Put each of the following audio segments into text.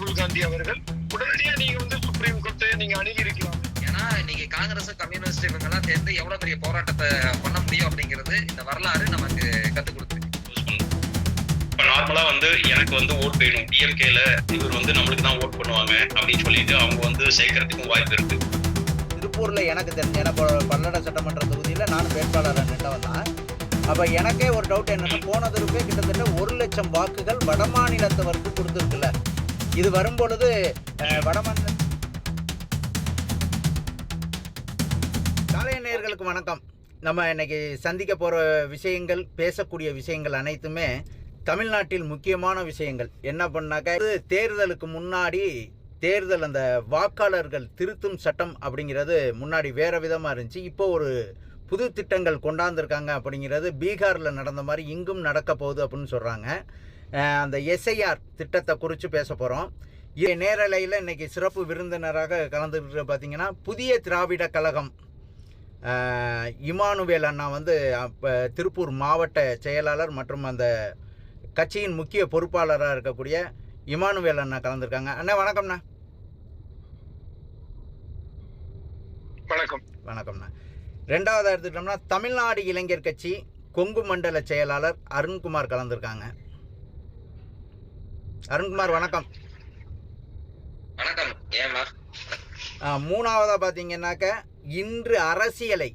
ராகுல் காந்தி அவர்கள் உடனடியா நீங்க வந்து சுப்ரீம் கோர்ட்டை நீங்க அணுகி இருக்கலாம் ஏன்னா இன்னைக்கு காங்கிரஸ் கம்யூனிஸ்ட் இவங்க எல்லாம் சேர்ந்து எவ்வளவு பெரிய போராட்டத்தை பண்ண முடியும் அப்படிங்கிறது இந்த வரலாறு நமக்கு பண்ணும் இப்போ நார்மலா வந்து எனக்கு வந்து ஓட் வேணும். டிஎம்கேல இவர் வந்து நம்மளுக்கு தான் ஓட் பண்ணுவாங்க அப்படின்னு சொல்லிட்டு அவங்க வந்து சேர்க்கறதுக்கும் வாய்ப்பு இருக்கு. திருப்பூரில் எனக்கு தெரிஞ்ச இப்போ பல்லட சட்டமன்ற தொகுதியில் நானும் வேட்பாளராக நின்றவன் தான். அப்போ எனக்கே ஒரு டவுட் என்னன்னா போன தடவை கிட்டத்தட்ட ஒரு லட்சம் வாக்குகள் வடமாநிலத்தவருக்கு கொடுத்துருக்குல்ல இது வரும்பொழுது அஹ், வடமாநில காலை நேயர்களுக்கு வணக்கம். நம்ம இன்னைக்கு சந்திக்க போகிற விஷயங்கள் பேசக்கூடிய விஷயங்கள் அனைத்துமே தமிழ்நாட்டில் முக்கியமான விஷயங்கள். என்ன பண்ணாக்க தேர்தலுக்கு முன்னாடி தேர்தல் அந்த வாக்காளர்கள் திருத்தும் சட்டம் அப்படிங்கிறது முன்னாடி வேறு விதமாக இருந்துச்சு. இப்போ ஒரு புது திட்டங்கள் கொண்டாந்துருக்காங்க அப்படிங்கிறது பீகாரில் நடந்த மாதிரி இங்கும் நடக்க போகுது அப்படின்னு சொல்கிறாங்க அந்த எஸ்ஐஆர் திட்டத்தை குறித்து பேச போகிறோம் இது நேரலையில் இன்னைக்கு சிறப்பு விருந்தினராக கலந்துக்கிட்டு பார்த்தீங்கன்னா புதிய திராவிட கழகம் இமானுவேல் அண்ணா வந்து அப்போ திருப்பூர் மாவட்ட செயலாளர் மற்றும் அந்த கட்சியின் முக்கிய பொறுப்பாளராக இருக்கக்கூடிய இமானுவேல் அண்ணா கலந்துருக்காங்க. அண்ணா வணக்கம்ண்ணா. வணக்கம். வணக்கம்ண்ணா. ரெண்டாவதாக எடுத்துக்கிட்டோம்னா தமிழ்நாடு இளைஞர் கட்சி கொங்கு மண்டல செயலாளர் அருண்குமார் கலந்துருக்காங்க. அருண்குமார் வணக்கம். வணக்கம். ஏமா மூணாவதாக பார்த்தீங்கன்னாக்க இன்று அரசியலை.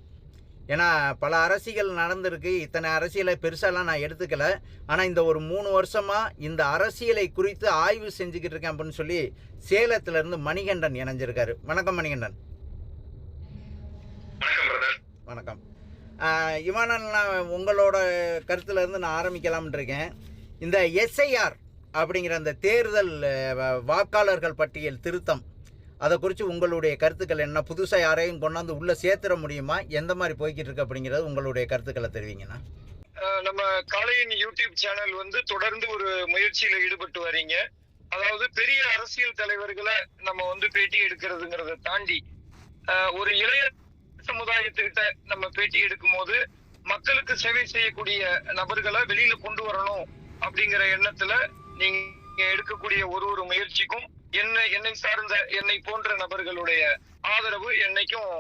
ஏன்னா பல அரசியல் நடந்திருக்கு. இத்தனை அரசியலை பெருசாலாம் நான் எடுத்துக்கல. ஆனால் இந்த ஒரு மூணு வருஷமாக இந்த அரசியலை குறித்து ஆய்வு செஞ்சுக்கிட்டு இருக்கேன் அப்படின்னு சொல்லி சேலத்திலேருந்து மணிகண்டன் இணைஞ்சிருக்காரு. வணக்கம் மணிகண்டன். வணக்கம் இவானன் நான் உங்களோட கருத்துல இருந்து நான் ஆரம்பிக்கலாம்னு இருக்கேன். இந்த எஸ்ஐஆர் அப்படிங்கிற அந்த தேர்தல் வாக்காளர்கள் பட்டியல் திருத்தம் அதை குறித்து உங்களுடைய கருத்துக்கள் என்ன? புதுசாக யாரையும் கொண்டாந்து உள்ளே சேர்த்துட முடியுமா? எந்த மாதிரி போய்கிட்டு இருக்கு அப்படிங்கிறது உங்களுடைய கருத்துக்களை தெரிவிங்கண்ணா. நம்ம காலையின் யூடியூப் சேனல் வந்து தொடர்ந்து ஒரு முயற்சியில ஈடுபட்டு வரீங்க. அதாவது பெரிய அரசியல் தலைவர்களை நம்ம வந்து பேட்டி எடுக்கிறதுங்கிறத தாண்டி ஒரு இளைய சமுதாயத்துக்கிட்ட நம்ம பேட்டி எடுக்கும் போது மக்களுக்கு சேவை செய்யக்கூடிய நபர்களை வெளியில கொண்டு வரணும் அப்படிங்கிற எண்ணத்துல நீங்க எடுக்கக்கூடிய ஒரு ஒரு முயற்சிக்கும் என்னை என்னை சார்ந்த என்னை போன்ற நபர்களுடைய ஆதரவு என்னைக்கும்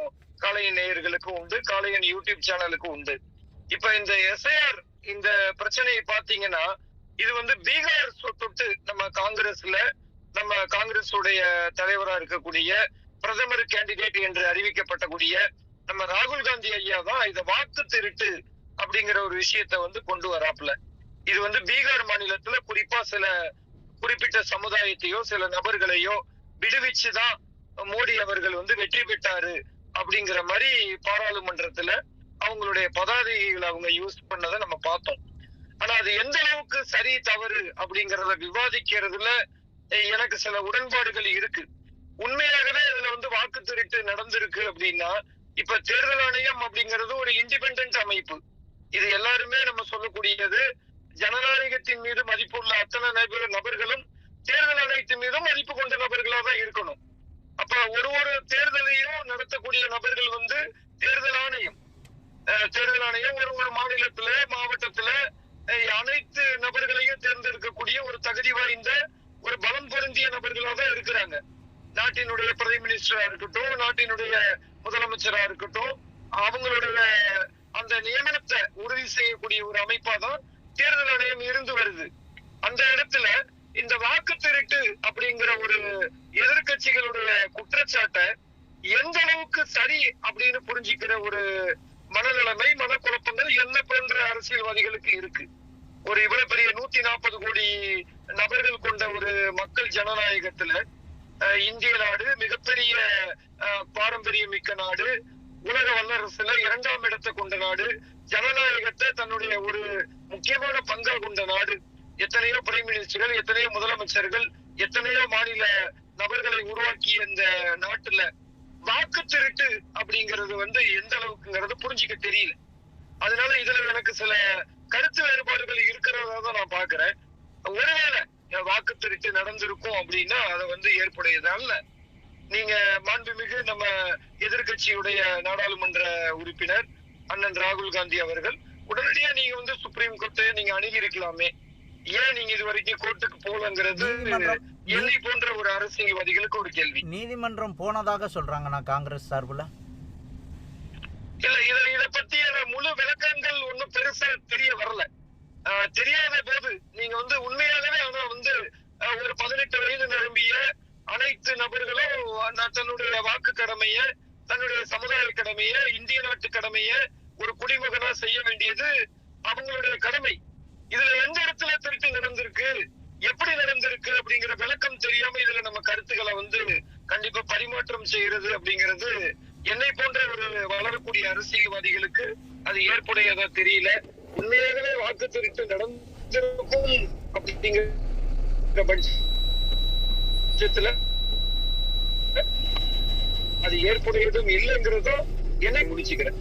காளையன் நேயர்களுக்கு உண்டு காளையன் யூடியூப் சேனலுக்கு உண்டு. இப்ப இந்த எஸ்ஐஆர் இந்த பிரச்சனையை பாத்தீங்கன்னா இது வந்து பீகார் சொ- தொட்டு நம்ம காங்கிரஸ்ல நம்ம காங்கிரஸுடைய தலைவரா இருக்கக்கூடிய பிரதமர் கேண்டிடேட் என்று அறிவிக்கப்பட்டக்கூடிய நம்ம ராகுல் காந்தி ஐயா தான் இதை வாக்கு திருட்டு அப்படிங்கிற ஒரு விஷயத்த வந்து கொண்டு வராப்புல. இது வந்து பீகார் மாநிலத்துல குறிப்பா சில குறிப்பிட்ட சமுதாயத்தையோ சில நபர்களையோ விடுவிச்சுதான் மோடி அவர்கள் வந்து வெற்றி பெற்றாரு அப்படிங்கிற மாதிரி பாராளுமன்றத்துல அவங்களுடைய பதாதைகளை அவங்க யூஸ் பண்ணதை நம்ம பார்த்தோம். ஆனா அது எந்த அளவுக்கு சரி தவறு அப்படிங்கறத விவாதிக்கிறதுல எனக்கு சில உடன்பாடுகள் இருக்கு. உண்மையாகவே இதுல வந்து வாக்கு திருட்டு நடந்திருக்கு அப்படின்னா இப்ப தேர்தல் ஆணையம் அப்படிங்கிறது ஒரு இண்டிபெண்ட் அமைப்பு. இது எல்லாருமே நம்ம சொல்லக்கூடியது ஜனநாயகத்தின் மீது மதிப்புள்ள அத்தனை நபர் நபர்களும் தேர்தல் ஆணையத்தின் மீதும் மதிப்பு கொண்ட நபர்களா தான் இருக்கணும். அப்ப ஒரு ஒரு தேர்தலையும் நடத்தக்கூடிய நபர்கள் வந்து தேர்தல் ஆணையம். தேர்தல் ஆணையம் ஒரு ஒரு மாநிலத்துல மாவட்டத்துல அனைத்து நபர்களையும் தேர்ந்தெடுக்கக்கூடிய ஒரு தகுதி வாய்ந்த ஒரு பலம் பொருந்திய நபர்களா தான் இருக்கிறாங்க. நாட்டினுடைய பிரைம் மினிஸ்டரா இருக்கட்டும் நாட்டினுடைய முதலமைச்சரா இருக்கட்டும் அவங்களுடைய அந்த நியமனத்தை உறுதி செய்யக்கூடிய ஒரு அமைப்பா தான் தேர்தல் ஆணையம் இருந்து வருது. அந்த இடத்துல இந்த வாக்கு திருட்டு அப்படிங்கிற ஒரு எதிர்கட்சிகளுடைய குற்றச்சாட்டை எந்த அளவுக்கு சரி அப்படின்னு புரிஞ்சுக்கிற ஒரு மனநிலைமை மனக்குழப்பங்கள் என்ன போன்ற அரசியல்வாதிகளுக்கு இருக்கு. ஒரு இவ்வளவு பெரிய நூத்தி நாற்பது கோடி நபர்கள் கொண்ட ஒரு மக்கள் ஜனநாயகத்துல அஹ், இந்திய நாடு மிகப்பெரிய அஹ், பாரம்பரியம் மிக்க நாடு உலக வல்லரசுல இரண்டாம் இடத்தை கொண்ட நாடு ஜனநாயகத்தை தன்னுடைய ஒரு முக்கியமான பங்காக கொண்ட நாடு. எத்தனையோ பிரைம் மினிஸ்டர்கள் எத்தனையோ முதலமைச்சர்கள் எத்தனையோ மாநில நபர்களை உருவாக்கிய இந்த நாட்டுல வாக்கு திருட்டு அப்படிங்கிறது வந்து எந்த அளவுக்குங்கிறது புரிஞ்சுக்க தெரியல. அதனால இதுல எனக்கு சில கருத்து வேறுபாடுகள் இருக்கிறதா தான் நான் பாக்குறேன். ஒருவேளை வாக்கு திருட்டு நடந்திருக்கும் அப்படின்னா அதை வந்து ஏற்புடையதால நீங்க மாண்புமிகு நம்ம எதிர்கட்சியுடைய நாடாளுமன்ற உறுப்பினர் அண்ணன் ராகுல் காந்தி அவர்கள் உடனடியா நீங்க வந்து சுப்ரீம் கோர்ட்டை நீங்க அணுகி இருக்கலாமே ஏன் நீங்க இது வரைக்கும் கோர்ட்டுக்கு போலங்கிறது என்னை போன்ற ஒரு அரசியல்வாதிகளுக்கு ஒரு கேள்வி. நீதிமன்றம் போனதாக சொல்றாங்கண்ணா காங்கிரஸ் சார்பில்? இல்ல இத இத பத்தியான முழு விளக்கங்கள் ஒண்ணும் பெருசா தெரிய வரல. தெரியாத போது நீங்க வந்து உண்மையாகவே ஆனா வந்து ஒரு பதினெட்டு வயது நிரம்பிய அனைத்து நபர்களும் தன்னுடைய வாக்கு கடமைய தன்னுடைய சமுதாய கடமைய இந்திய நாட்டு கடமைய ஒரு குடிமகனா செய்ய வேண்டியது அவங்களுடைய கடமை. இதுல எந்த இடத்துல திருட்டு நடந்திருக்கு எப்படி நடந்திருக்கு அப்படிங்கிற விளக்கம் தெரியாம இதுல நம்ம கருத்துக்களை வந்து கண்டிப்பா பரிமாற்றம் செய்யறது அப்படிங்கிறது என்னை போன்ற ஒரு வளரக்கூடிய அரசியல்வாதிகளுக்கு அது ஏற்புடையதா தெரியல. உண்மையாகவே வாக்கு திருட்டு நடந்திருக்கும் அப்படிங்கிற பட்சத்துல அது ஏற்புடையதும் இல்லைங்கிறதும் என்னை முடிச்சுக்கிறேன்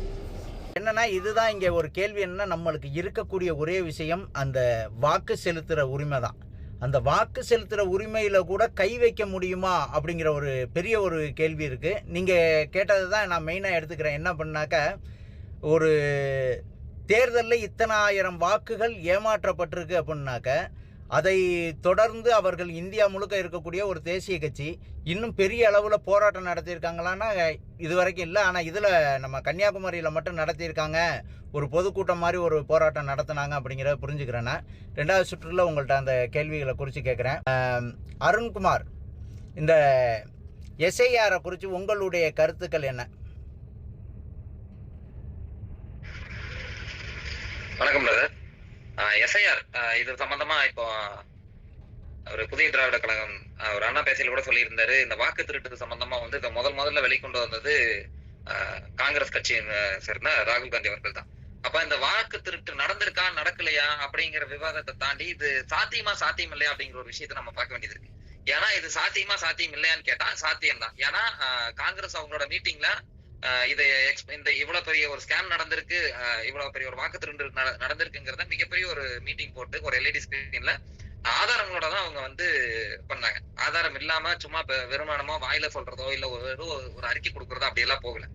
என்னன்னா இதுதான் இங்கே ஒரு கேள்வி. என்ன நம்மளுக்கு இருக்கக்கூடிய ஒரே விஷயம் அந்த வாக்கு செலுத்துகிற உரிமை தான். அந்த வாக்கு செலுத்துகிற உரிமையில் கூட கை வைக்க முடியுமா அப்படிங்கிற ஒரு பெரிய ஒரு கேள்வி இருக்குது நீங்கள் கேட்டது தான் நான் மெயினாக எடுத்துக்கிறேன். என்ன பண்ணாக்க ஒரு தேர்தலில் இத்தனை ஆயிரம் வாக்குகள் ஏமாற்றப்பட்டிருக்கு அப்படின்னாக்க அதை தொடர்ந்து அவர்கள் இந்தியா முழுக்க இருக்கக்கூடிய ஒரு தேசிய கட்சி இன்னும் பெரிய அளவில் போராட்டம் நடத்தியிருக்காங்களான்னா இது வரைக்கும் இல்லை. ஆனால் இதில் நம்ம கன்னியாகுமரியில் மட்டும் நடத்தியிருக்காங்க. ஒரு பொதுக்கூட்டம் மாதிரி ஒரு போராட்டம் நடத்தினாங்க அப்படிங்கிறத புரிஞ்சுக்கிறேன்னா ரெண்டாவது சுற்றுல உங்கள்கிட்ட அந்த கேள்விகளை குறித்து கேட்குறேன் அருண்குமார் இந்த எஸ்ஐஆரை குறித்து உங்களுடைய கருத்துக்கள் என்ன? வணக்கம் பிரதர். எஸ்ஐஆர் இது சம்பந்தமா இப்போ ஒரு புதிய திராவிட கழகம் ஆஹ் ஒரு அண்ணா பேசையில் கூட சொல்லியிருந்தாரு. இந்த வாக்கு திருட்டு சம்பந்தமா வந்து இதை முதல் முதல்ல வெளிக்கொண்டு வந்தது ஆஹ் காங்கிரஸ் கட்சியின் சேர்ந்த ராகுல் காந்தி அவர்கள் தான். அப்ப இந்த வாக்கு திருட்டு நடந்திருக்கா நடக்கலையா அப்படிங்கிற விவாதத்தை தாண்டி இது சாத்தியமா சாத்தியம் இல்லையா அப்படிங்கிற ஒரு விஷயத்தை நம்ம பார்க்க வேண்டியது இருக்கு. ஏன்னா இது சாத்தியமா சாத்தியம் இல்லையான்னு கேட்டா சாத்தியம் தான் ஏன்னா ஆஹ் காங்கிரஸ் அவங்களோட மீட்டிங்ல இதை இந்த இவ்வளவு பெரிய ஒரு ஸ்கேம் நடந்திருக்கு ஆஹ் இவ்வளவு பெரிய ஒரு வாக்கு திருண்டு நடந்திருக்குங்கிறத மிகப்பெரிய ஒரு மீட்டிங் போட்டு ஒரு எல்இடி ஸ்கிரீன்ல ஆதாரங்களோட தான் அவங்க வந்து பண்ணாங்க. ஆதாரம் இல்லாம சும்மா பெ- வாயில சொல்றதோ இல்ல ஒரு ஒரு அறிக்கை கொடுக்கறதோ அப்படி எல்லாம் போகல.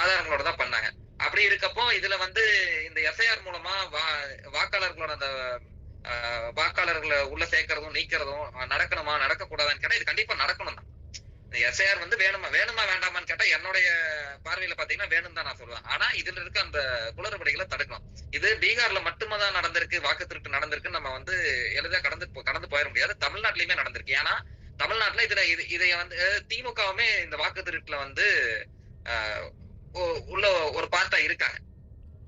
ஆதாரங்களோட தான் பண்ணாங்க. அப்படி இருக்கப்போ இதுல வந்து இந்த எஸ்ஐஆர் மூலமா வா- வாக்காளர்களோட அந்த ஆஹ் வாக்காளர்களை உள்ள சேர்க்கறதும் நீக்கிறதும் நடக்கணுமா நடக்க கூடாதான்னு கேட்டா இது கண்டிப்பா நடக்கணும் தான். எஸ்ஐஆர் வந்து வேணுமா வேணுமா வேண்டாமான்னு கேட்டா என்னுடைய பார்வையில பாத்தீங்கன்னா வேணும் தான் நான் சொல்லுவேன். ஆனா இதுல இருக்க அந்த குளறுபடிகளை தடுக்கணும். இது பீகார்ல மட்டுமே தான் நடந்திருக்கு வாக்கு திருட்டு நடந்திருக்கு. நம்ம வந்து எளிதா கடந்து கடந்து போயிட முடியாது. தமிழ்நாட்டிலயுமே நடந்திருக்கு. ஏன்னா தமிழ்நாட்டுல இதுல இது இதை வந்து திமுகவுமே இந்த வாக்கு திருட்டுல வந்து உள்ள ஒரு பார்ட்டா இருக்காங்க.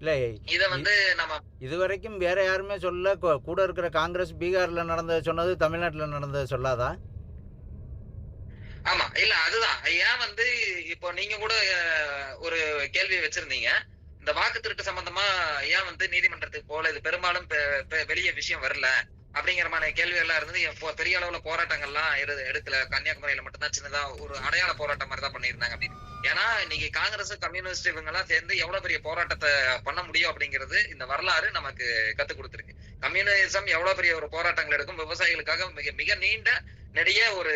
இல்லை இத வந்து நம்ம இது வரைக்கும் வேற யாருமே சொல்ல கூட இருக்கிற காங்கிரஸ் பீகாரில் நடந்ததை சொன்னது தமிழ்நாட்டில் நடந்ததை சொல்லாதா? ஆமா இல்ல அதுதான். ஏன் வந்து இப்போ நீங்க கூட ஒரு கேள்வி வச்சிருந்தீங்க. இந்த வாக்கு திருட்டு சம்பந்தமா ஏன் வந்து நீதிமன்றத்துக்கு போல இது பெரும்பாலும் வெளிய விஷயம் வரல. அப்படிங்கிற மாதிரி கேள்வி எல்லாம் இருந்தது. பெரிய அளவுல போராட்டங்கள்லாம் எடு- எடுக்கல. கன்னியாகுமரியில மட்டும்தான் சின்னதா ஒரு அடையாள போராட்டம் மாதிரி தான் பண்ணியிருந்தாங்க அப்படின்னு. ஏன்னா இன்னைக்கு காங்கிரஸ் கம்யூனிஸ்ட் இவங்க எல்லாம் சேர்ந்து எவ்வளவு பெரிய போராட்டத்தை பண்ண முடியும் அப்படிங்கிறது இந்த வரலாறு நமக்கு கத்து கொடுத்துருக்கு. கம்யூனிசம் எவ்வளவு பெரிய ஒரு போராட்டங்கள் எடுக்கும்? விவசாயிகளுக்காக மிக மிக நீண்ட நிறைய ஒரு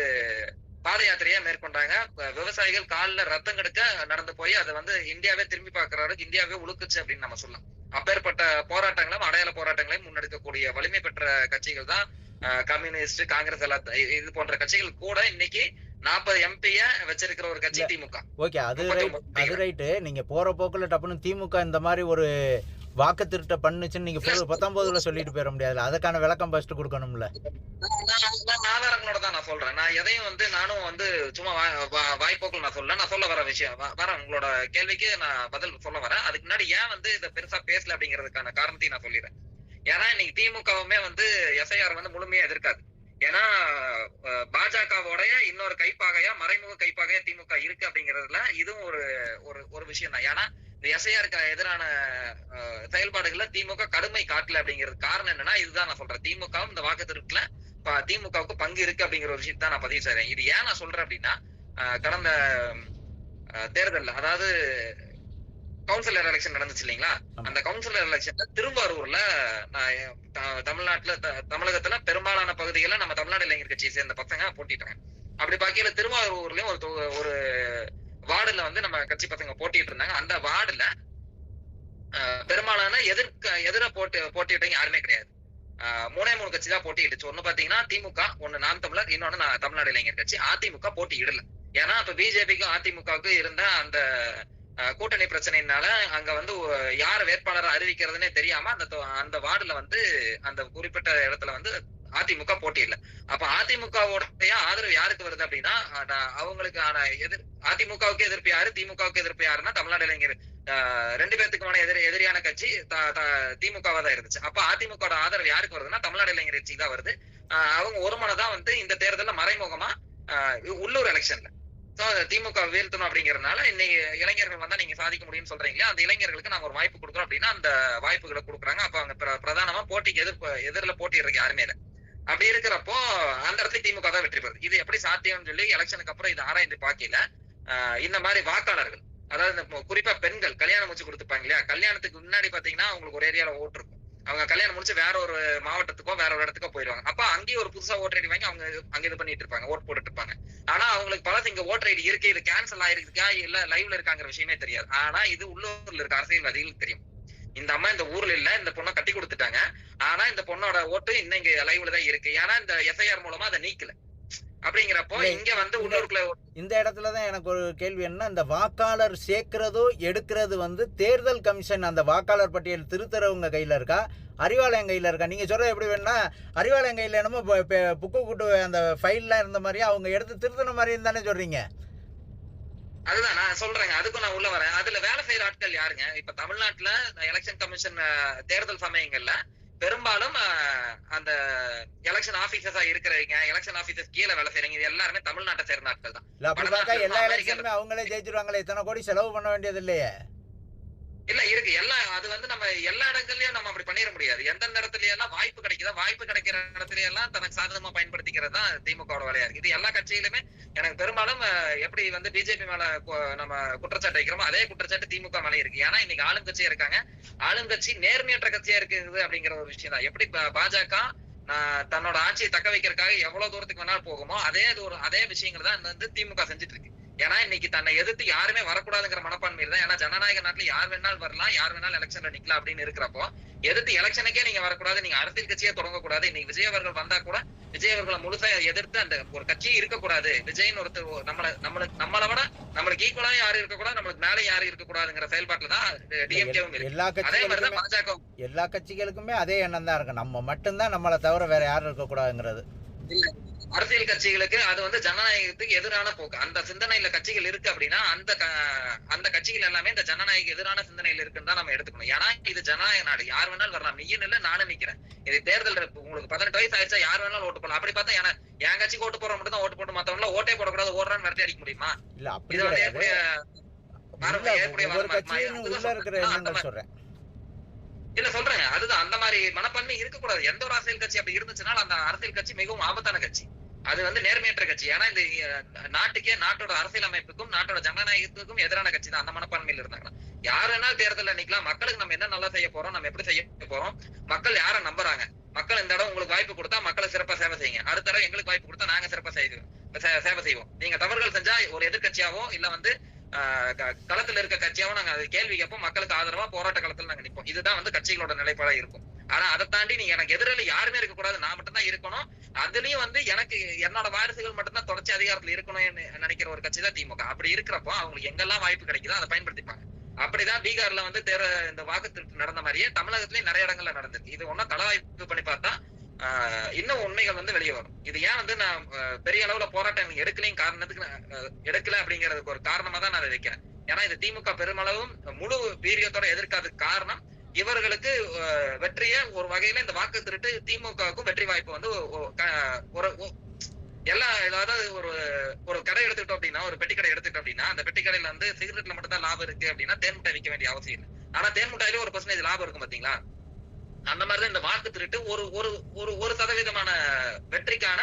பாத யாத்திரையா மேற்கொண்டாங்க விவசாயிகள் காலில் ரத்தம் கெடுக்க நடந்து போய் அதை வந்து இந்தியாவே திரும்பி பார்க்கிற அளவுக்கு இந்தியாவே உழுக்குச்சு அப்படின்னு நம்ம சொல்லலாம். அப்பேற்பட்ட போராட்டங்களும் அடையாள போராட்டங்களையும் முன்னெடுக்கக்கூடிய வலிமை பெற்ற கட்சிகள் தான் கம்யூனிஸ்ட் காங்கிரஸ் எல்லாம் இது போன்ற கட்சிகள் கூட இன்னைக்கு நாற்பது எம்பிய வச்சிருக்கிற ஒரு கட்சி திமுக. ஓகே அது ரைட் அது ரைட்டு. நீங்கள் போகிற போக்கில் டப்புன்னு திமுக இந்த மாதிரி ஒரு வாக்கு திருட்ட பண்ணுச்சுன்னு நீங்க பத்தொன்பதுல சொல்லிட்டு போயிட முடியாதுல்ல அதுக்கான விளக்கம் ஃபர்ஸ்ட் கொடுக்கணும்ல. நான் ஆதாரங்களோட தான் நான் சொல்றேன். நான் எதையும் வந்து நானும் வந்து சும்மா வா- வா- நான் சொல்ல நான் சொல்ல வர விஷயம் வர வரேன் உங்களோட கேள்விக்கு நான் பதில் சொல்ல வரேன். அதுக்கு முன்னாடி ஏன் வந்து இதை பெருசா பேசல அப்படிங்கிறதுக்கான காரணத்தையும் நான் சொல்லிடுறேன். ஏன்னா இன்னைக்கு திமுகவுமே வந்து எஸ்ஐஆர் வந்து முழுமையா எதிர்க்காது. ஏன்னா பாஜகவோடைய இன்னொரு கைப்பாகையா மறைமுக கைப்பாகையா திமுக இருக்கு அப்படிங்கறதுல இதுவும் ஒரு ஒரு ஒரு விஷயம் தான். ஏன்னா இந்த எஸ்ஐஆருக்கு எதிரான செயல்பாடுகள்ல திமுக கடுமை காட்டல அப்படிங்கிறது காரணம் என்னன்னா இதுதான் நான் சொல்றேன். திமுகவும் இந்த வாக்கு திருட்டுல ப- திமுகவுக்கு பங்கு இருக்கு அப்படிங்கிற ஒரு விஷயத்தை நான் பதிவு செய்றேன். இது ஏன் நான் சொல்றேன் அப்படின்னா கடந்த அஹ், தேர்தல்ல அதாவது கவுன்சிலர் எலெக்ஷன் நடந்துச்சு இல்லைங்களா. அந்த கவுன்சிலர் எலெக்ஷன்ல திருவாரூர்ல தமிழ்நாட்டுல த- தமிழகத்துல பெரும்பாலான பகுதிகளை நம்ம தமிழ்நாடு இளைஞர் கட்சியை சேர்ந்த பசங்க போட்டிட்டாங்க. அப்படி பார்க்கையில திருவாரூர்லயும் ஒரு ஒரு வார்டுல வந்து நம்ம கட்சி பசங்க போட்டிட்டு இருந்தாங்க. அந்த வார்டுல பெரும்பாலான எதிர்க்க எதிர போட்டு போட்டிட்டவங்க யாருமே கிடையாது. ஆஹ் மூணே மூணு கட்சி தான் போட்டியிடுச்சு. ஒண்ணு பாத்தீங்கன்னா திமுக ஒண்ணு நாம் தமிழர் இன்னொன்னு நான் தமிழ்நாடு இளைஞர் கட்சி. அதிமுக போட்டியிடல. ஏன்னா இப்ப பிஜேபிக்கும் அதிமுகவுக்கும் இருந்த அந்த கூட்டணி பிரச்சனையினால அங்க வந்து யார வேட்பாளரை அறிவிக்கிறதுனே தெரியாம அந்த அந்த வார்டுல வந்து அந்த குறிப்பிட்ட இடத்துல வந்து அதிமுக போட்டியில அப்ப அதிமுகவுடைய ஆதரவு யாருக்கு வருது அப்படின்னா அவங்களுக்கான எதிர் அதிமுகவுக்கு எதிர்ப்பு யாரு திமுகவுக்கு எதிர்ப்பு யாருன்னா தமிழ்நாடு இளைஞர் ரெண்டு பேர்த்துக்குமான எதிரி எதிரியான கட்சி த- திமுகவா தான் இருந்துச்சு. அப்ப அதிமுக ஆதரவு யாருக்கு வருதுன்னா தமிழ்நாடு இளைஞர் கட்சி தான் வருது அவங்க ஒரு மனதான் வந்து இந்த தேர்தலில் மறைமுகமா உள்ளூர் எலெக்ஷன்ல திமுக வீழ்த்தணும் அப்படிங்கறதுனால இன்னைக்கு இளைஞர்கள் வந்தா நீங்க சாதிக்க முடியும்னு சொல்றீங்களா அந்த இளைஞர்களுக்கு நாங்க ஒரு வாய்ப்பு கொடுக்குறோம் அப்படின்னா அந்த வாய்ப்புகளை கொடுக்குறாங்க. அப்ப அவங்க பிரதானமா போட்டிக்கு எதிர்ப்பு எதிரில போட்டிடுறதுக்கு யாருமே இல்லை. அப்படி இருக்கிறப்போ அந்த இடத்துல திமுக தான் வெற்றி பெறுது. இது எப்படி சாத்தியம்னு சொல்லி எலெக்ஷனுக்கு அப்புறம் இது ஆராய்ந்து பார்க்கல இந்த மாதிரி வாக்காளர்கள் அதாவது இந்த குறிப்பா பெண்கள் கல்யாணம் முடிச்சு கொடுத்துப்பாங்க இல்லையா? கல்யாணத்துக்கு முன்னாடி பாத்தீங்கன்னா அவங்களுக்கு ஒரு ஏரியால ஓட்டு இருக்கும். அவங்க கல்யாணம் முடிச்சு வேற ஒரு மாவட்டத்துக்கோ வேற ஒரு இடத்துக்கோ போயிடுவாங்க. அப்ப அங்கேயும் ஒரு புதுசா ஓட்டர் ஐடி வாங்கி அவங்க அங்க இது பண்ணிட்டு இருப்பாங்க ஓட் போட்டுட்டு இருப்பாங்க ஆனா அவங்களுக்கு பலத்து இங்க ஓட்டர் ஐடி இருக்கு இது கேன்சல் ஆயிருக்கா இல்ல லைவ்ல இருக்காங்கிற விஷயமே தெரியாது. ஆனா இது உள்ளூர்ல இருக்க அரசியல்வாதிகளுக்கு தெரியும். இந்த அம்மா இந்த ஊர்ல இல்ல இந்த பொண்ணை கட்டி கொடுத்துட்டாங்க. ஆனா இந்த பொண்ணோட ஓட்டு இன்னும் இங்க லைவ்ல தான் இருக்கு. ஏன்னா இந்த எஃப்ஐஆர் மூலமா அதை நீக்கல. அப்படிங்கிறப்போ இங்க வந்து உள்ளூருக்குள்ள இந்த இடத்துல தான் எனக்கு ஒரு கேள்வி என்ன இந்த வாக்காளர் சேர்க்கிறதோ எடுக்கிறது வந்து தேர்தல் கமிஷன் அந்த வாக்காளர் பட்டியல் திருத்தறவங்க கையில் இருக்கா? அறிவாலயம் கையில் இருக்கா? நீங்கள் சொல்கிறது எப்படி வேணும்னா அறிவாலயம் கையில் என்னமோ புக்கு கூட்டு அந்த ஃபைல்லாம் இருந்த மாதிரியே அவங்க எடுத்து திருத்தின மாதிரியும் தானே சொல்கிறீங்க அதுதான் நான் சொல்றேங்க. அதுக்கும் நான் உள்ள வரேன். அதுல வேலை செய்யற ஆட்கள் யாருங்க? இப்ப தமிழ்நாட்டுல எலெக்ஷன் கமிஷன் தேர்தல் சமயங்கள்ல பெரும்பாலும் அந்த எலெக்ஷன் ஆபீசர்ஸா இருக்கிறவங்க எலெக்ஷன் ஆபீசர்ஸ் கீழே வேலை செய்யறவங்க இது எல்லாருமே தமிழ்நாட்டை சேர்ந்த ஆட்கள் தான். எல்லா எலெக்ஷனுமே அவங்களே ஜெயிச்சிருவாங்களே. இத்தனை கோடி செலவு பண்ண வேண்டியது இல்லையே. இல்ல இருக்கு. எல்லா அது வந்து நம்ம எல்லா இடங்கள்லயும் நம்ம அப்படி பண்ணிட முடியாது. எந்தெந்த இடத்துல எல்லாம் வாய்ப்பு கிடைக்குதா வாய்ப்பு கிடைக்கிற இடத்துல எல்லாம் தனக்கு சாதகமா பயன்படுத்திக்கிறது தான் திமுகவோட வேலையா இருக்கு. இது எல்லா கட்சியிலுமே எனக்கு பெரும்பாலும் எப்படி வந்து பிஜேபி மேல நம்ம குற்றச்சாட்டு வைக்கிறோமோ அதே குற்றச்சாட்டு திமுக மேல இருக்கு. ஏன்னா இன்னைக்கு ஆளும் கட்சியா இருக்காங்க. ஆளும் கட்சி நேர்மையற்ற கட்சியா இருக்குது அப்படிங்கிற ஒரு விஷயம் தான். எப்படி பாஜக தன்னோட ஆட்சியை தக்க வைக்கிறதுக்காக எவ்வளவு தூரத்துக்கு வேணாலும் போகுமோ அதே ஒரு அதே விஷயங்கள் தான் வந்து திமுக செஞ்சுட்டு இருக்கு. ஏன்னா இன்னைக்கு தன்னை எதிர்த்து யாருமே வரக்கூடாதுங்கிற மனப்பான்மையில தான். ஏன்னா ஜனநாயக நாட்டுல யார் வேணாலும் வரலாம் யார் வேணாலும் எலெக்ஷன்ல நிக்கலாம் அப்படின்னு இருக்கிறப்போ எதிர்த்து எலெக்ஷனுக்கே நீங்க வரக்கூடாது நீங்க அரசியல் கட்சியே தொடங்கக்கூடாது. இன்னைக்கு விஜய் அவர்கள் வந்தா கூட விஜய் அவர்களை முழுசா எதிர்த்து அந்த ஒரு கட்சியே இருக்கக்கூடாது. விஜய்னு ஒருத்தர் நம்மள நம்மளுக்கு நம்மளை விட நம்மளுக்கு ஈக்குவலா யாரும் இருக்கக்கூடாது நம்மளுக்கு மேல யாரும் இருக்கக்கூடாதுங்கிற செயல்பாட்டுல தான் டிஎம்கேவும் இருக்கு. எல்லா அதே மாதிரிதான் பாஜக எல்லா கட்சிகளுக்குமே அதே எண்ணம் தான் இருக்கு. நம்ம மட்டும்தான் நம்மளை தவிர வேற யாரும் இருக்கக்கூடாதுங்கிறது. அரசியல் கட்சிகளுக்கு அது வந்து ஜனநாயகத்துக்கு எதிரான போக்கு. அந்த சிந்தனையில கட்சிகள் இருக்கு அப்படின்னா அந்த அந்த கட்சிகள் எல்லாமே இந்த ஜனநாயக எதிரான சிந்தனையில இருக்குன்னு தான் நம்ம எடுத்துக்கணும். ஏன்னா இது ஜனநாயக நாடு. யார் வேணாலும் வரலாம். நீயும் இல்ல நானும் நிக்கிறேன். இது தேர்தல். உங்களுக்கு பதினெட்டு வயசு ஆயிடுச்சா? யார் வேணாலும் ஓட்டு போடலாம். அப்படி பார்த்தா ஏன்னா என் கட்சிக்கு ஓட்டு போட மட்டும் தான் ஓட்டு போட்டு மத்தவங்க ஓட்டே போடக்கூடாது. ஓடுறான்னு விரட்டி அடிக்க முடியுமா? இது வந்து ஏற்புடைய உள்ள இருக்கிற எண்ணங்கள் சொல்றேன். இல்ல சொல்றேங்க அதுதான். அந்த மாதிரி மனப்பான்மை இருக்கக்கூடாது. எந்த ஒரு அரசியல் கட்சி அப்படி இருந்துச்சுன்னா அந்த அரசியல் கட்சி மிகவும் ஆபத்தான கட்சி. அது வந்து நேர்மையற்ற கட்சி. ஏன்னா இந்த நாட்டுக்கே நாட்டோட அரசியல் அமைப்புக்கும் நாட்டோட ஜனநாயகத்துக்கும் எதிரான கட்சி தான். அந்த மனப்பான்மையில இருந்தாங்கன்னா. யார் வேணாலும் தேர்தல் நிக்கலாம் மக்களுக்கு நம்ம என்ன நல்லா செய்ய போறோம் நம்ம எப்படி செய்ய போறோம் மக்கள் யாரை நம்புறாங்க? மக்கள் இந்த இடம் உங்களுக்கு வாய்ப்பு கொடுத்தா மக்களை சிறப்பா சேவை செய்யுங்க. அடுத்த தடவை எங்களுக்கு வாய்ப்பு கொடுத்தா நாங்க சிறப்பா செய்வோம் சேவை செய்வோம். நீங்க தவறுகள் செஞ்சா ஒரு எதிர்க்கட்சியாவோ இல்ல வந்து களத்துல இருக்க கட்சியாவும் நாங்க அது கேள்வி கேட்போம். மக்களுக்கு ஆதரவா போராட்ட களத்துல நாங்க நிற்போம் இதுதான் வந்து கட்சிகளோட நிலைப்பாடா இருக்கும். ஆனா அதை தாண்டி நீங்க எனக்கு எதிரில யாருமே இருக்க கூடாது நான் மட்டும் தான் இருக்கணும். அதுலயும் வந்து எனக்கு என்னோட வாரிசுகள் மட்டும்தான் தொடர்ச்சி அதிகாரத்துல இருக்கணும்னு நினைக்கிற ஒரு கட்சி தான் திமுக. அப்படி இருக்கிறப்போ அவங்களுக்கு எங்கெல்லாம் வாய்ப்பு கிடைக்குதோ அதை பயன்படுத்திப்பாங்க. அப்படிதான் பீகார்ல வந்து தேர இந்த வாக்கு திருட்டு நடந்த மாதிரியே தமிழகத்திலயும் நிறைய இடங்கள்ல நடந்திருக்கு. இது ஒன்னும் தலவாய்ப்பு பண்ணி பார்த்தா இன்னும் உண்மைகள் வந்து வெளியே வரும். இது ஏன் வந்து நான் பெரிய அளவுல போராட்டம் எடுக்கலையும் காரணத்துக்கு நான், எடுக்கல அப்படிங்கறதுக்கு ஒரு காரணமா தான் நான் அதை வைக்கிறேன். ஏன்னா இது திமுக பெருமளவும் முழு வீரியத்தோட எதிர்க்காததுக்கு காரணம் இவர்களுக்கு வெற்றிய வெற்றியை ஒரு வகையில இந்த வாக்கு திருட்டு திமுகவுக்கும் வெற்றி வாய்ப்பு வந்து ஒரு எல்லா ஏதாவது ஒரு ஒரு கடை எடுத்துக்கிட்டோம் அப்படின்னா ஒரு பெட்டி கடை எடுத்துக்கிட்டோம் அப்படின்னா அந்த பெட்டி கடையில வந்து சிகரெட்ல மட்டும் தான் லாபம் இருக்கு அப்படின்னா தேன் மிட்டாய் விற்க வேண்டிய அவசியம் இல்லை. ஆனா தேன் மிட்டாயில ஒரு பர்சன்டேஜ் லாபம் இருக்கும் பாத்தீங்களா? அந்த மாதிரிதான் இந்த வாக்கு திருட்டு ஒரு ஒரு ஒரு ஒரு சதவீதமான வெற்றிக்கான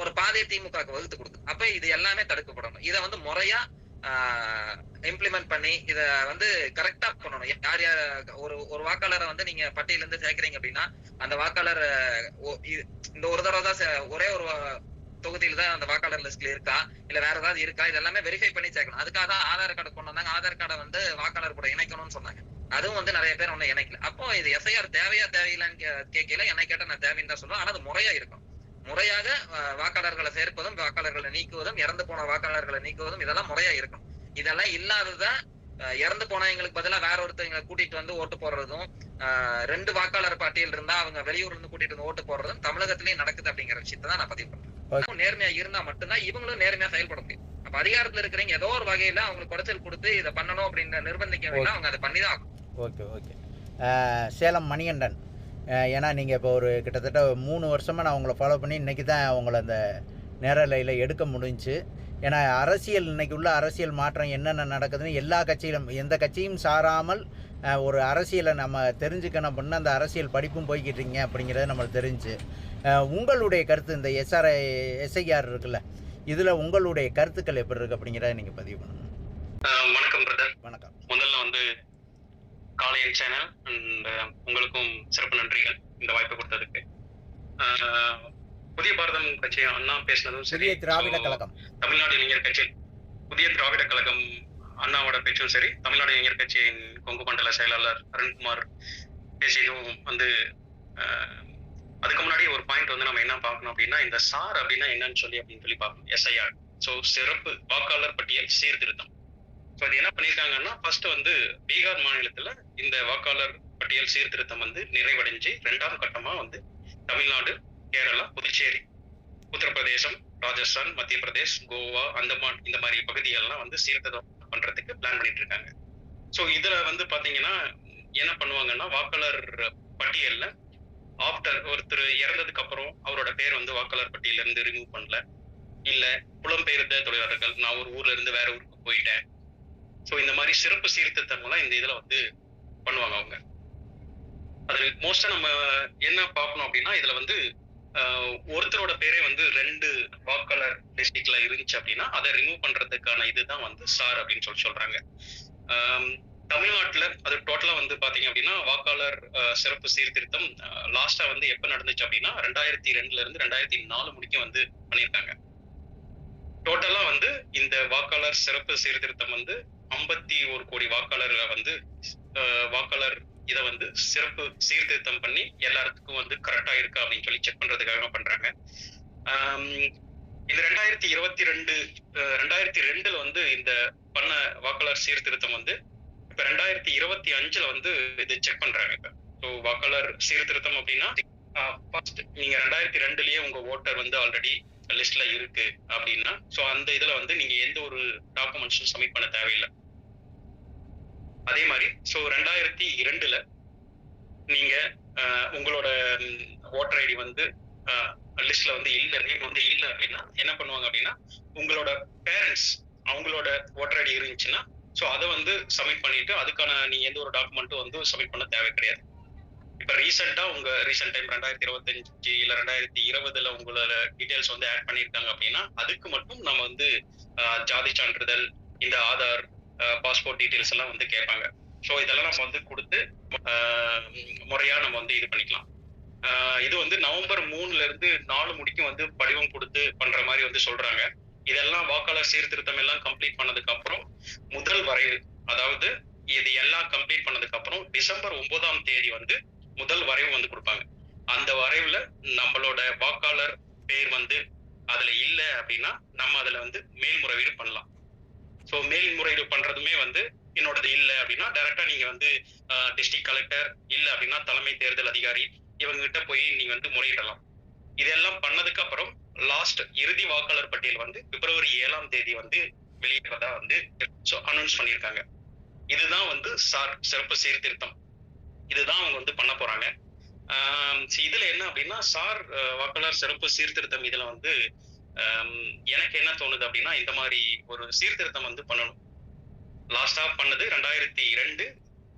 ஒரு பாதையை திமுக வகுத்து கொடுக்குது அப்ப இது எல்லாமே தடுக்கப்படணும். இதை வந்து முறையா இம்ப்ளிமெண்ட் பண்ணி இத வந்து கரெக்டா பண்ணணும். யார் யார் ஒரு ஒரு வாக்காளரை வந்து நீங்க பட்டியல இருந்து சேர்க்கிறீங்க அப்படின்னா அந்த வாக்காளர் இந்த ஒரு தடவை தான் ஒரே ஒரு தொகுதியில தான் அந்த வாக்காளர் லிஸ்ட்ல இருக்கா? இல்ல வேற ஏதாவது இருக்கா? இது எல்லாமே வெரிஃபை பண்ணி சேர்க்கணும். அதுக்காக தான் ஆதார் கார்டு கொண்டு வந்தாங்க. ஆதார் கார்டை வந்து வாக்காளர் கூட இணைக்கணும்னு சொன்னாங்க. அதுவும் வந்து நிறைய பேர் ஒண்ணு இணைக்கல அப்போ இது எஸ்ஐஆர் தேவையா தேவையில்லைன்னு கேட்கல. என்னை கேட்ட நான் தேவைன்னு தான் சொல்லுவேன். ஆனா அது முறையா இருக்கும். முறையாக வாக்காளர்களை சேர்ப்பதும் வாக்காளர்களை நீக்குவதும் இறந்து போன வாக்காளர்களை நீக்குவதும் இதெல்லாம் முறையா இருக்கும். இதெல்லாம் இல்லாததான் இறந்து போனவங்களுக்கு பதிலா வேற ஒருத்தவங்களை கூட்டிட்டு வந்து ஓட்டு போடுறதும் ரெண்டு வாக்காளர் பட்டியல் இருந்தா அவங்க வெளியூர்ல இருந்து கூட்டிட்டு வந்து ஓட்டு போடுறதும் தமிழகத்திலயும் நடக்குது அப்படிங்கிற விஷயத்தை தான் நான் பதிவு பண்றேன். நேர்மையா இருந்தா மட்டும்தான் இவங்களும் நேர்மையா செயல்பட முடியும். அப்ப அதிகாரத்துல இருக்கிறவங்க ஏதோ ஒரு வகையில அவங்களுக்கு குடைச்சல் கொடுத்து இதை பண்ணணும் அப்படின்னு நிர்பந்திக்க வேண்டாம். அவங்க அதை பண்ணிதான் ஆகணும். Okay okay. சேலம் மணிகண்டன். ஏன்னா நீங்கள் இப்போ ஒரு கிட்டத்தட்ட மூணு வருஷமாக நான் உங்களை ஃபாலோ பண்ணி இன்றைக்கி தான் உங்களை அந்த நேரலையில் எடுக்க முடிஞ்சுச்சு ஏன்னா அரசியல் இன்னைக்கு உள்ள அரசியல் மாற்றம் என்னென்ன நடக்குதுன்னு எல்லா கட்சியிலும் எந்த கட்சியும் சாராமல் ஒரு அரசியலை நம்ம தெரிஞ்சுக்கணும் அப்படின்னா அந்த அரசியல் படிப்பும் போய்கிட்டு இருக்கீங்க அப்படிங்கிறது நம்மளுக்கு தெரிஞ்சு. உங்களுடைய கருத்து இந்த எஸ்ஆர்ஐ எஸ்ஐஆர் இருக்குல்ல இதில் உங்களுடைய கருத்துக்கள் எப்படி இருக்குது அப்படிங்கிறத நீங்கள் பதிவு பண்ணணும் வணக்கம் பிரதர் வணக்கம். முதல்ல வந்து காலையன் சேனல் அண்ட் உங்களுக்கும் சிறப்பு நன்றிகள் இந்த வாய்ப்பை கொடுத்ததுக்கு. புதிய பாரதம் கட்சி அண்ணா பேசினதும் சரி. திராவிட கழகம். தமிழ்நாடு இளைஞர் கட்சி புதிய திராவிட கழகம் அண்ணாவோட பேச்சும் சரி தமிழ்நாடு இளைஞர் கட்சியின் கொங்கு மண்டல செயலாளர் அருண்குமார் பேசியதும் வந்து அதுக்கு முன்னாடி ஒரு பாயிண்ட் வந்து நம்ம என்ன பார்க்கணும் அப்படின்னா இந்த சார் அப்படின்னா என்னன்னு சொல்லி அப்படின்னு சொல்லி பார்க்கணும். எஸ்ஐஆர் ஸோ சிறப்பு வாக்காளர் பட்டியல் சீர்திருத்தம். ஸோ அது என்ன பண்ணியிருக்காங்கன்னா ஃபர்ஸ்ட் வந்து பீகார் மாநிலத்துல இந்த வாக்காளர் பட்டியல் சீர்திருத்தம் வந்து நிறைவடைஞ்சு ரெண்டாம் கட்டமா வந்து தமிழ்நாடு கேரளா புதுச்சேரி உத்தரப்பிரதேசம் ராஜஸ்தான் மத்திய பிரதேஷ் கோவா அந்தமான் இந்த மாதிரி பகுதிகள்லாம் வந்து சீர்திருத்தம் பண்றதுக்கு பிளான் பண்ணிட்டு இருக்காங்க ஸோ இதுல வந்து பாத்தீங்கன்னா என்ன பண்ணுவாங்கன்னா வாக்காளர் பட்டியல்ல ஆஃப்டர் ஒருத்தர் இறந்ததுக்கு அப்புறம் அவரோட பேர் வந்து வாக்காளர் பட்டியல இருந்து ரிமூவ் பண்ணல. இல்ல புலம்பெயர்ந்த தொழிலாளர்கள் நான் ஒரு ஊர்ல இருந்து வேற ஊருக்கு போயிட்டேன் ஸோ இந்த மாதிரி சிறப்பு சீர்திருத்தங்கள்லாம் இந்த இதில் வந்து பண்ணுவாங்க அவங்க. அது மோஸ்டா நம்ம என்ன பார்க்கணும் அப்படின்னா இதுல வந்து ஆஹ், ஒருத்தரோட பேரே வந்து ரெண்டு வாக்காளர் டிஸ்ட்ரிக்ட்ல இருந்துச்சு அப்படின்னா அதை ரிமூவ் பண்றதுக்கான இதுதான் வந்து சார் அப்படின்னு சொல்லி சொல்றாங்க. தமிழ்நாட்டில் தமிழ்நாட்டுல அது டோட்டலா வந்து பாத்தீங்க அப்படின்னா வாக்காளர் சிறப்பு சீர்திருத்தம் லாஸ்டா வந்து எப்ப நடந்துச்சு அப்படின்னா ரெண்டாயிரத்தி ரெண்டுல இருந்து ரெண்டாயிரத்தி நாலு முடிக்கும் வந்து பண்ணியிருக்காங்க. டோட்டலா வந்து இந்த வாக்காளர் சிறப்பு சீர்திருத்தம் வந்து ஐம்பத்தி ஒரு கோடி வாக்காளர்களை வந்து வாக்காளர் இதை வந்து சிறப்பு சீர்திருத்தம் பண்ணி எல்லாத்துக்கும் வந்து கரெக்டா இருக்கா அப்படின்னு சொல்லி செக் பண்றதுக்காக பண்றாங்க. ஆம், இந்த ரெண்டாயிரத்தி இருபத்தி ரெண்டு ரெண்டாயிரத்தி ரெண்டுல வந்து இந்த பண்ண வாக்காளர் சீர்திருத்தம் வந்து இப்ப ரெண்டாயிரத்தி இருபத்தி அஞ்சுல வந்து இது செக் பண்றாங்க. இப்ப ஸோ வாக்காளர் சீர்திருத்தம் அப்படின்னா ஃபர்ஸ்ட் நீங்க ரெண்டாயிரத்தி ரெண்டுலயே உங்க ஓட்டர் வந்து ஆல்ரெடி லிஸ்ட்ல இருக்கு அப்படின்னா ஸோ அந்த இதுல வந்து நீங்க எந்த ஒரு டாக்குமெண்ட்ஸும் சப்மிட் பண்ண தேவையில்லை. அதே மாதிரி ஸோ ரெண்டாயிரத்தி இரண்டுல நீங்க உங்களோட ஓட்டர் ஐடி வந்து லிஸ்ட்ல வந்து இல்ல நேம் வந்து இல்ல அப்படின்னா என்ன பண்ணுவாங்க அப்படின்னா உங்களோட பேரண்ட்ஸ் அவங்களோட ஓட்டர் ஐடி இருந்துச்சுன்னா ஸோ அதை வந்து சப்மிட் பண்ணிட்டு அதுக்கான நீங்க எந்த ஒரு டாக்குமெண்ட்டும் வந்து சப்மிட் பண்ண தேவை கிடையாது. இப்போ ரீசெண்டா உங்க ரீசெண்ட் டைம் ரெண்டாயிரத்தி இருபத்தஞ்சு இல்ல ரெண்டாயிரத்தி இருபதுல உங்களோட டீடைல்ஸ் வந்து ஆட் பண்ணியிருக்காங்க அப்படின்னா அதுக்கு மட்டும் நம்ம வந்து ஜாதி சான்றிதழ் இந்த ஆதார் பாஸ்போர்ட் டீடைல்ஸ் எல்லாம் வந்து கேட்பாங்க. ஸோ இதெல்லாம் நம்ம வந்து கொடுத்து முறையாக முறையா நம்ம வந்து இது பண்ணிக்கலாம். இது வந்து நவம்பர் மூணுல இருந்து நாலு முடிக்கும் வந்து படிவம் கொடுத்து பண்ற மாதிரி வந்து சொல்றாங்க. இதெல்லாம் வாக்காளர் சீர்திருத்தம் எல்லாம் கம்ப்ளீட் பண்ணதுக்கு அப்புறம் முதல் வரைவு அதாவது இது எல்லாம் கம்ப்ளீட் பண்ணதுக்கு அப்புறம் டிசம்பர் ஒன்பதாம் தேதி வந்து முதல் வரைவு வந்து கொடுப்பாங்க. அந்த வரைவுல நம்மளோட வாக்காளர் பேர் வந்து அதுல இல்லை அப்படின்னா நம்ம அதுல வந்து மேல்முறையீடு பண்ணலாம். ஸோ மேல்முறையீடு பண்றதுமே வந்து என்னோடது இல்லை அப்படின்னா டைரக்டா நீங்க வந்து டிஸ்ட்ரிக்ட் கலெக்டர் இல்லை அப்படின்னா தலைமை தேர்தல் அதிகாரி இவங்க கிட்ட போய் நீங்க வந்து முறையிடலாம். இதெல்லாம் பண்ணதுக்கு அப்புறம் லாஸ்ட் இறுதி வாக்காளர் பட்டியல் வந்து பிப்ரவரி ஏழாம் தேதி வந்து வெளியிடுறதா வந்து அனௌன்ஸ் பண்ணியிருக்காங்க. இதுதான் வந்து சார் சிறப்பு சீர்திருத்தம். இதுதான் அவங்க வந்து பண்ண போறாங்க. இதுல என்ன அப்படின்னா சார் வாக்காளர் சிறப்பு சீர்திருத்தம் இதுல வந்து எனக்கு என்ன தோணுது அப்படின்னா இந்த மாதிரி ஒரு சீர்திருத்தம் வந்து பண்ணணும். லாஸ்டா பண்ணது ரெண்டாயிரத்தி ரெண்டு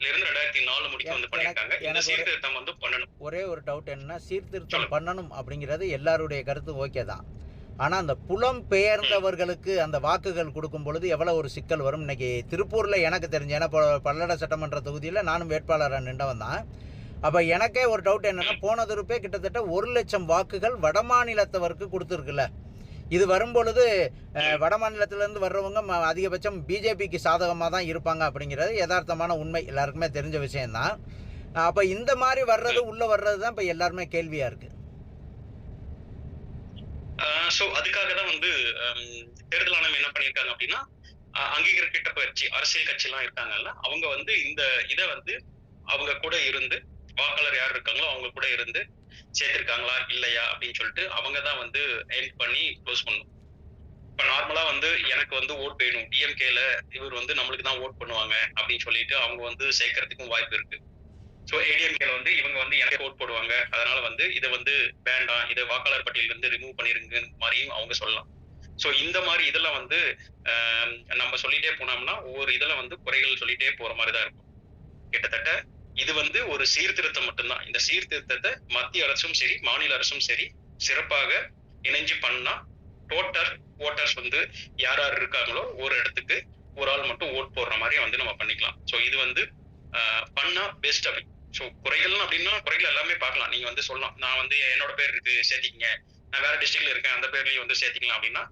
இருந்து ரெண்டாயிரத்தி நாலு முடிக்க வந்து பண்ணியிருக்காங்க. இந்த சீர்திருத்தம் வந்து பண்ணணும். ஒரே ஒரு டவுட் என்னன்னா சீர்திருத்தம். பண்ணணும் அப்படிங்கிறது எல்லாருடைய கருத்து ஓகே தான். ஆனால் அந்த புலம் பெயர்ந்தவர்களுக்கு அந்த வாக்குகள் கொடுக்கும் பொழுது எவ்வளோ ஒரு சிக்கல் வரும்? இன்னைக்கு திருப்பூரில் எனக்கு தெரிஞ்ச ஏன்னா பல்லட சட்டமன்ற தொகுதியில் நானும் வேட்பாளராக நின்றவன் தான். அப்போ எனக்கே ஒரு டவுட் என்னன்னா போன திருப்பே கிட்டத்தட்ட ஒரு லட்சம் வாக்குகள் வடமாநிலத்தவருக்கு கொடுத்துருக்குல்ல. இது வரும்பொழுது வட மாநிலத்திலேருந்து வர்றவங்க அதிகபட்சம் பிஜேபிக்கு சாதகமாக தான் இருப்பாங்க அப்படிங்கிறது யதார்த்தமான உண்மை. எல்லாருக்குமே தெரிஞ்ச விஷயம்தான். அப்போ இந்த மாதிரி வர்றது உள்ளே வர்றது தான் இப்போ எல்லாருமே கேள்வியாக இருக்குது ஸோ அதுக்காக தான் வந்து ஹம், தேர்தல் ஆணையம் என்ன பண்ணியிருக்காங்க அப்படின்னா அஹ், அங்கீகரிக்கப்பட்ட கட்சி அரசியல் கட்சி எல்லாம் இருக்காங்கல்ல அவங்க வந்து இந்த இதை வந்து அவங்க கூட இருந்து வாக்காளர் யார் இருக்காங்களோ அவங்க கூட இருந்து சேர்த்திருக்காங்களா இல்லையா அப்படின்னு சொல்லிட்டு அவங்க தான் வந்து பண்ணி க்ளோஸ் பண்ணும் இப்போ நார்மலா வந்து எனக்கு வந்து ஓட் வேணும். டிஎம்கேல இவர் வந்து நம்மளுக்கு தான் ஓட் பண்ணுவாங்க அப்படின்னு சொல்லிட்டு அவங்க வந்து சேர்க்கறதுக்கும் வாய்ப்பு இருக்கு. ஸோ ஏடிஎம்கேல வந்து இவங்க வந்து எனக்கு ஓட் போடுவாங்க. அதனால வந்து இதை வந்து வேண்டாம். இதை வாக்காளர் பட்டியல இருந்து ரிமூவ் பண்ணிருங்க மாதிரியும் அவங்க சொல்லலாம். ஸோ இந்த மாதிரி இதெல்லாம் வந்து நம்ம சொல்லிட்டே போனோம்னா ஒவ்வொரு இதில் வந்து குறைகள் சொல்லிட்டே போற மாதிரி தான் இருக்கும். கிட்டத்தட்ட இது வந்து ஒரு சீர்திருத்தம் மட்டும்தான். இந்த சீர்திருத்தத்தை மத்திய அரசும் சரி மாநில அரசும் சரி சிறப்பாக இணைஞ்சு பண்ணா டோட்டல் ஓட்டர்ஸ் வந்து யார் யார் இருக்காங்களோ ஒரு இடத்துக்கு ஒரு ஆள் மட்டும் ஓட் போடுற மாதிரி வந்து நம்ம பண்ணிக்கலாம். ஸோ இது வந்து பண்ணா பெஸ்ட் அப்படி. ஸோ குறைகள்லாம் அப்படின்னா குறைகள் எல்லாமே பார்க்கலாம். நீங்க வந்து சொல்லலாம். நான் வந்து என்னோட பேர் இருக்கு சேர்த்திக்கங்க. நான் வேற டிஸ்ட்ரிக்ட்ல இருக்கேன் அந்த பேர்லயும் வந்து சேர்த்திக்கலாம் அப்படின்னா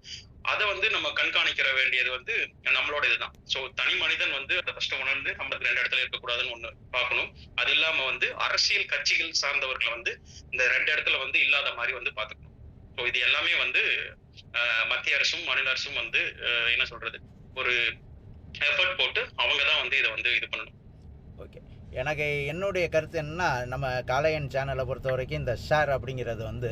அதை வந்து நம்ம கண்காணிக்கிற வேண்டியது வந்து நம்மளோட இதுதான் ஸோ தனி மனிதன் வந்து அதை ஃபர்ஸ்ட் உணர்ந்து நம்ம ரெண்டு இடத்துல இருக்கக்கூடாதுன்னு ஒண்ணு பார்க்கணும். அது இல்லாம வந்து அரசியல் கட்சிகள் சார்ந்தவர்களை வந்து இந்த ரெண்டு இடத்துல வந்து இல்லாத மாதிரி வந்து பார்த்துக்கணும். ஸோ இது எல்லாமே வந்து மத்திய அரசும் மாநில அரசும் வந்து என்ன சொல்றது ஒரு எஃபர்ட் போட்டு அவங்க தான் வந்து இதை வந்து இது பண்ணணும். ஓகே எனக்கு என்னுடைய கருத்து என்னன்னா நம்ம காளையன் சேனலை பொறுத்த வரைக்கும் இந்த ஷேர் அப்படிங்கிறது வந்து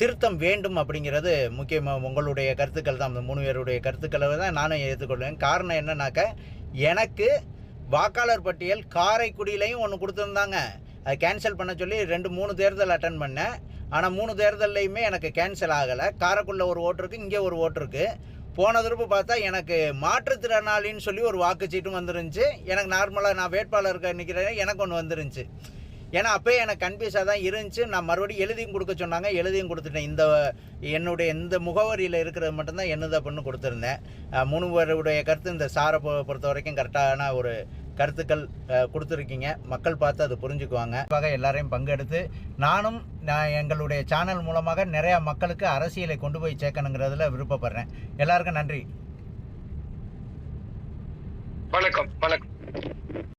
திருத்தம் வேண்டும் அப்படிங்கிறது முக்கியமாக உங்களுடைய கருத்துக்கள் தான். அந்த மூணு பேருடைய கருத்துக்களை தான் நானும் ஏற்றுக்கொள்வேன். காரணம் என்னன்னாக்க எனக்கு வாக்காளர் பட்டியல் காரைக்குடியிலையும் ஒன்று கொடுத்துருந்தாங்க. அது கேன்சல் பண்ண சொல்லி ரெண்டு மூணு தேர்தல் அட்டன் பண்ணேன். ஆனால் மூணு தேர்தல்லையுமே எனக்கு கேன்சல் ஆகலை. காரைக்குடியில் ஒரு ஓட்டு இருக்குது இங்கே ஒரு ஓட்டு இருக்குது போன திருப்பு பார்த்தா எனக்கு மாற்றுத்திறனாளின்னு சொல்லி ஒரு வாக்குச்சீட்டும் வந்துருந்துச்சு. எனக்கு நார்மலாக நான் வேட்பாளருக்கு நிற்கிறேன் எனக்கு ஒன்று வந்துருந்துச்சு. ஏன்னா அப்போயே எனக்கு கன்ஃபியூஸாக தான் இருந்துச்சு. நான் மறுபடியும் எழுதியும் கொடுக்க சொன்னாங்க. எழுதியும் கொடுத்துட்டேன். இந்த என்னுடைய இந்த முகவரியில் இருக்கிறது மட்டும்தான் என்னது அப்படின்னு கொடுத்துருந்தேன். முனுவருடைய கருத்து இந்த சாரை பொறுத்த வரைக்கும் கரெக்டான ஒரு கருத்துக்கள் கொடுத்துருக்கீங்க. மக்கள் பார்த்து அது புரிஞ்சுக்குவாங்க. வகை எல்லாரையும் பங்கெடுத்து நானும் நான் எங்களுடைய சேனல் மூலமாக நிறையா மக்களுக்கு அரசியலை கொண்டு போய் சேர்க்கணுங்கிறதுல விருப்பப்படுறேன். எல்லாருக்கும் நன்றி. வணக்கம் வணக்கம்.